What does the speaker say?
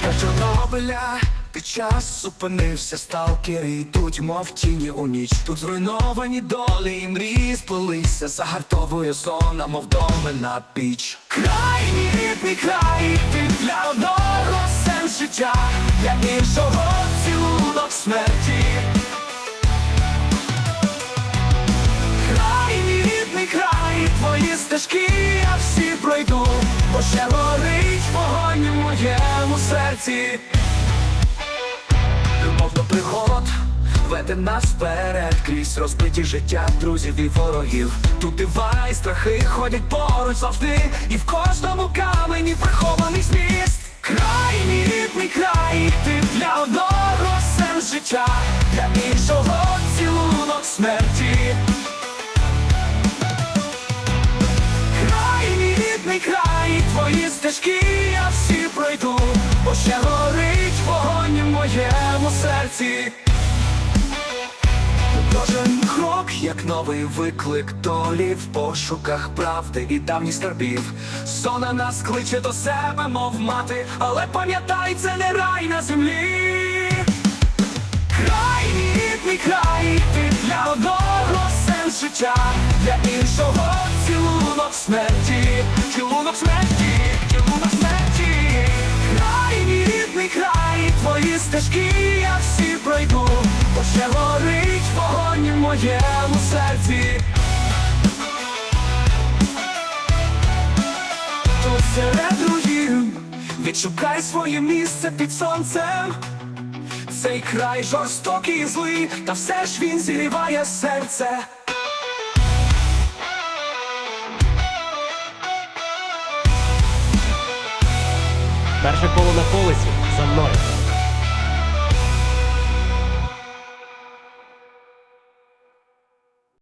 Чорнобиля під час зупинився сталкери йдуть, мов тіні у ніч. Тут зруйновані долі і мрії сплелися, загартовує зона, мов домина піч. Край, мій рідний край, ти для одного сенс життя, для іншого цілунок смерті. Край, мій рідний край, твої стежки я всі пройду, бо ще горить вогонь у моєму серці. Любов до пригод веде нас вперед крізь розбиті життя друзів і ворогів. Тут дива і страхи ходять поруч завжди, і в кожному камені прихований зміст. Край, мій рідний край, ти для одного сенс життя, для іншого цілунок смерті. Край, мій рідний край, твої стежки серці. Кожен крок, як новий виклик долі в пошуках правди і давніх скарбів. Зона нас кличе до себе, мов мати, але пам'ятай, це не рай на землі. Край, рідний край, ти для одного сенс життя, для іншого цілунок смерті, цілунок смерті, цілунок смерті. Край, рідний край, твої стежки пройду, бо ще горить вогонь у моєму серці. Тут серед руїн відшукай своє місце під сонцем. Цей край жорстокий і злий, та все ж він зігріває серце. Перше коло на колесі за мною.